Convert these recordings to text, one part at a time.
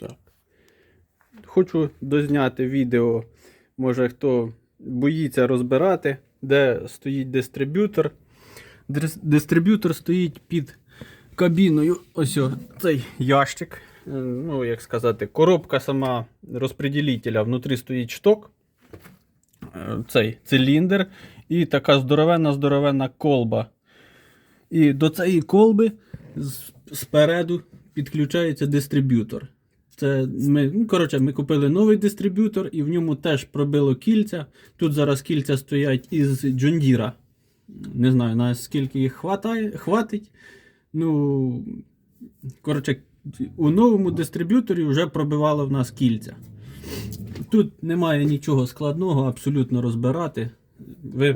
Так. Хочу дозняти відео, може хто боїться розбирати, де стоїть дистриб'ютор. Дистриб'ютор стоїть під кабіною. Ось цей ящик. Е, Ну, як сказати, коробка сама розпреділителя. Внутрі стоїть шток, е, цей циліндр і така здоровенна здоровенна колба. І до цієї колби спереду підключається дистриб'ютор. Це ми, ну, коротше, ми купили новий дистриб'ютор і в ньому теж пробило кільця. Тут зараз кільця стоять із Джондіра. Не знаю, наскільки їх хватає, хватить. Ну, коротше, у новому дистриб'юторі вже пробивало в нас кільця. Тут немає нічого складного, абсолютно розбирати. Ви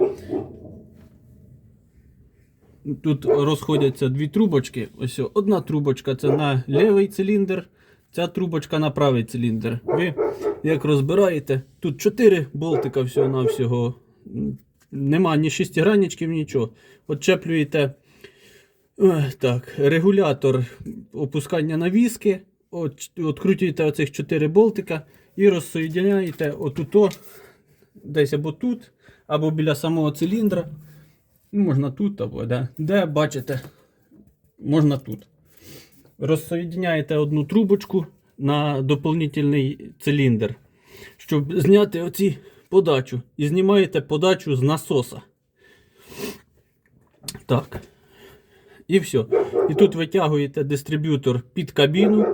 Тут розходяться дві трубочки. Ось одна трубочка це на лівий циліндр, ця трубочка на правий циліндр. Ви як розбираєте, тут 4 болтика всього-навсього. Нема ні шестигранничків, нічого. Отчеплюєте так, регулятор опускання навіски. От, открутюєте оцих 4 болтика і розсоєдняєте отуто, десь або тут, або біля самого циліндра. Ну, Можна тут або де. Де бачите, можна тут. Розсоєдняєте одну трубочку на доповнительний циліндр, щоб зняти оці подачу. І знімаєте подачу з насоса. Так. І все. І тут витягуєте дистриб'ютор під кабіну.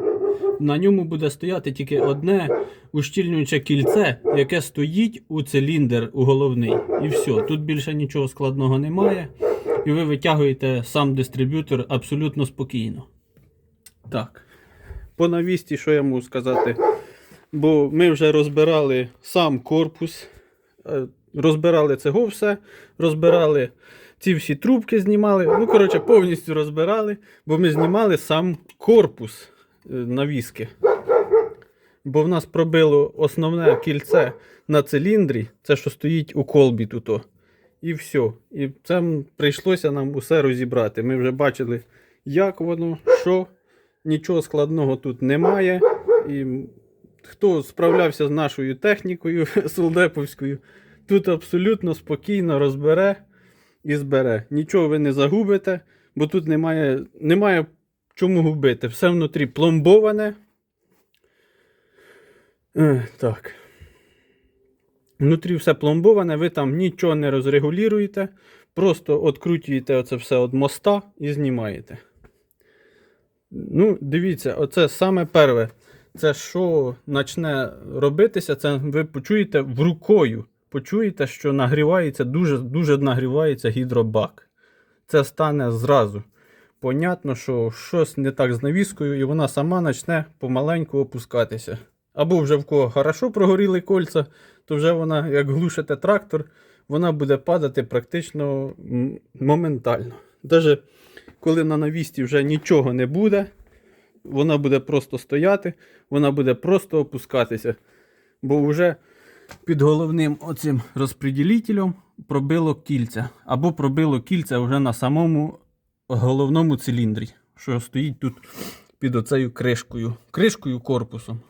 На ньому буде стояти тільки одне ущільнююче кільце, яке стоїть у циліндр у головний. І все. Тут більше нічого складного немає. І ви витягуєте сам дистриб'ютор абсолютно спокійно. Так. По навісті, що я можу сказати? Бо ми вже розбирали сам корпус, е, розбирали цього все, розбирали ці всі трубки, знімали. Ну, коротше, повністю розбирали, бо ми знімали сам корпус е, навіски. Бо в нас пробило основне кільце на циліндрі, це що стоїть у колбі тут. І все. І це прийшлося нам усе розібрати. Ми вже бачили, як воно, що. Нічого складного тут немає. І хто справлявся з нашою технікою солдеповською, тут абсолютно спокійно розбере і збере. Нічого ви не загубите, бо тут немає, немає чому губити. Все внутрі пломбоване. Е, так. Внутрі все пломбоване, ви там нічого не розрегулюєте. Просто откручуєте оце все від моста і знімаєте. Ну, дивіться, оце саме перше. Це що почне робитися, це ви почуєте в рукою. Почуєте, що нагрівається, дуже дуже нагрівається гідробак. Це стане зразу. Понятно, що щось не так з навіскою, і вона сама почне помаленьку опускатися. Або вже в кого хорошо прогоріли кольця, то вже вона, як глушите трактор, вона буде падати практично моментально. Даже коли на навісті вже нічого не буде, вона буде просто стояти, вона буде просто опускатися. Бо вже під головним оцим розпреділителем пробило кільця. Або пробило кільця вже на самому головному циліндрі, що стоїть тут під оцею кришкою. Кришкою корпусом.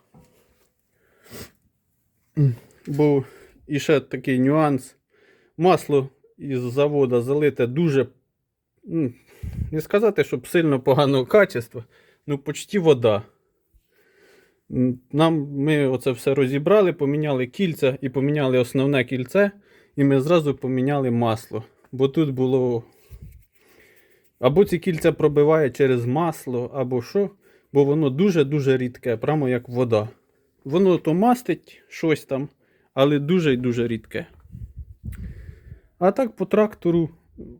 Бо і ще такий нюанс. Масло із завода залите дуже, не сказати, щоб сильно поганого качества, ну почти вода. Нам ми оце все розібрали, поміняли кільця і поміняли основне кільце, і ми зразу поміняли масло. Бо тут було. Або ці кільця пробиває через масло, або що, бо воно дуже-дуже рідке, прямо як вода. Воно то мастить щось там, але дуже і дуже рідке. А так по трактору,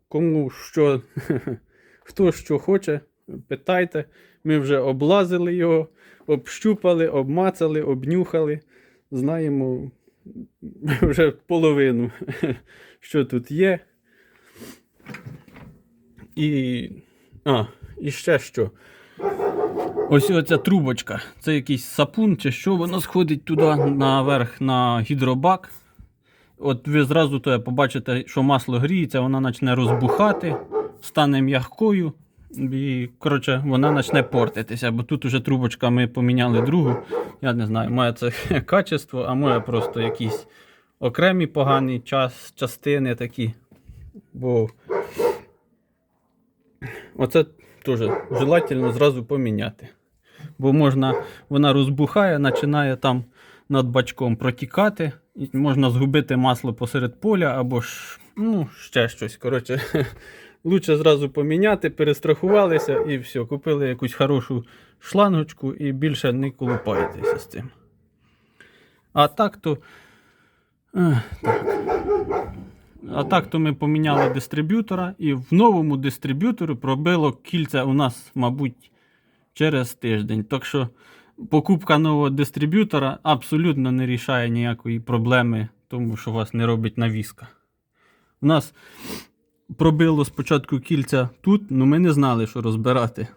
кому що, хто що хоче, питайте. Ми вже облазили його, общупали, обмацали, обнюхали. Знаємо вже половину, що тут є. І. А, і ще що. Ось оця трубочка. Це якийсь сапун чи що, воно сходить туди наверх на гідробак. От ви зразу то побачите, що масло гріється, воно почне розбухати, стане м'якою. І, коротше, вона почне портитися, бо тут уже трубочка ми поміняли другу. Я не знаю, моє це качество, а моє просто якісь окремі погані час, частини такі. Бо оце теж желательно зразу поміняти. Бо можна, вона розбухає, починає там над бачком протікати, і можна згубити масло посеред поля або ж ну, ще щось. Коротше, лучше зразу поміняти, перестрахувалися і все, купили якусь хорошу шлангочку і більше не колупаєтеся з цим. А так то. Так. А так то ми поміняли дистриб'ютора, і в новому дистриб'юторі пробило кільця у нас, мабуть, через тиждень. Так що покупка нового дистриб'ютора абсолютно не рішає ніякої проблеми, тому що вас не робить навіска. У нас пробило спочатку кільця тут, але ми не знали, що розбирати.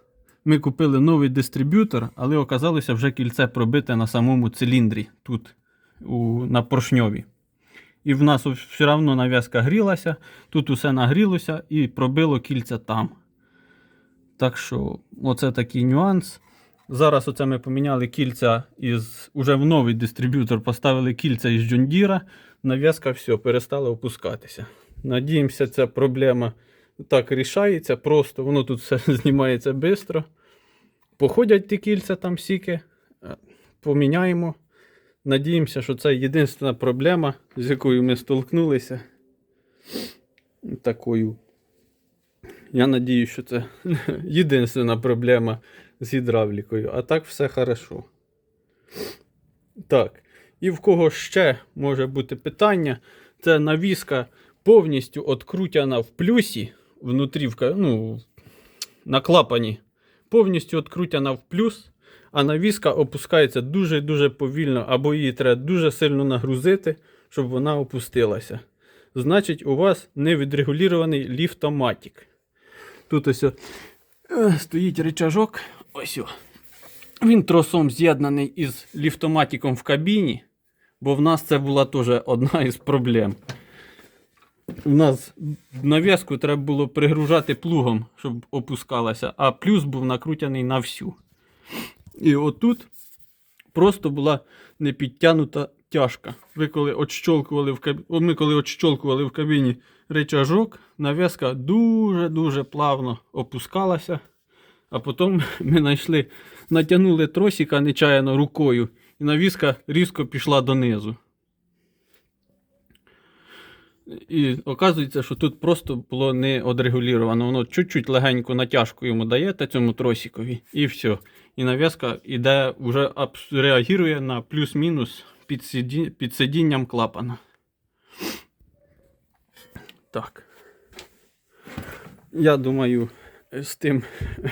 Ми купили новий дистриб'ютор, але оказалося вже кільце пробите на самому циліндрі тут, у, на поршньові. І в нас все одно нав'язка грілася, тут усе нагрілося і пробило кільця там. Так що, оце такий нюанс. Зараз оце ми поміняли кільця із уже в новий дистриб'ютор, поставили кільця із Deere, нав'язка все, перестала опускатися. Надіємося, ця проблема так рішається, просто воно тут все знімається швидко. Походять ті кільця там сіки, е, поміняємо. Надіємося, що це єдина проблема, з якою ми столкнулися. Такою. Я надіюсь, що це єдина проблема з гідравлікою. А так все хорошо. Так. І в кого ще може бути питання, це навіска повністю открутяна в плюсі внутрі, ну, на клапані. Повністю открутяна в плюс, а навіска опускається дуже-дуже повільно, або її треба дуже сильно нагрузити, щоб вона опустилася. Значить, у вас невідрегулірований ліфтоматик. Тут ось стоїть рычажок. Ось. о. Він тросом з'єднаний із ліфтоматиком в кабіні, бо в нас це була теж одна із проблем. У нас нав'язку треба було пригружати плугом, щоб опускалася, а плюс був накрутяний на всю. І отут просто була непідтянута тяжка. Ви коли отщолкували в кабіні, ми коли отщолкували в кабіні речажок, нав'язка дуже-дуже плавно опускалася. А потім ми знайшли, натягнули тросика нечаянно рукою, і навіска різко пішла донизу. І оказується, що тут просто було не одрегуліровано. Воно чуть-чуть легенько натяжку йому даєте цьому тросикові, і все. І нав'язка іде, вже реагує на плюс-мінус під, сиді... під сидінням клапана. Так. Я думаю, з тим,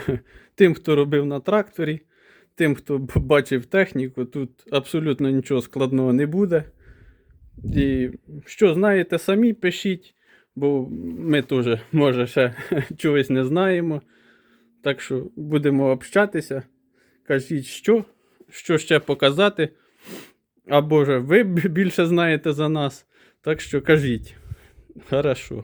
тим, хто робив на тракторі, тим, хто бачив техніку, тут абсолютно нічого складного не буде. І що знаєте, самі пишіть, бо ми теж, може, ще чогось не знаємо. Так що будемо общатися. Кажіть, що, що ще показати. Або Боже, ви більше знаєте за нас. Так що кажіть. Хорошо.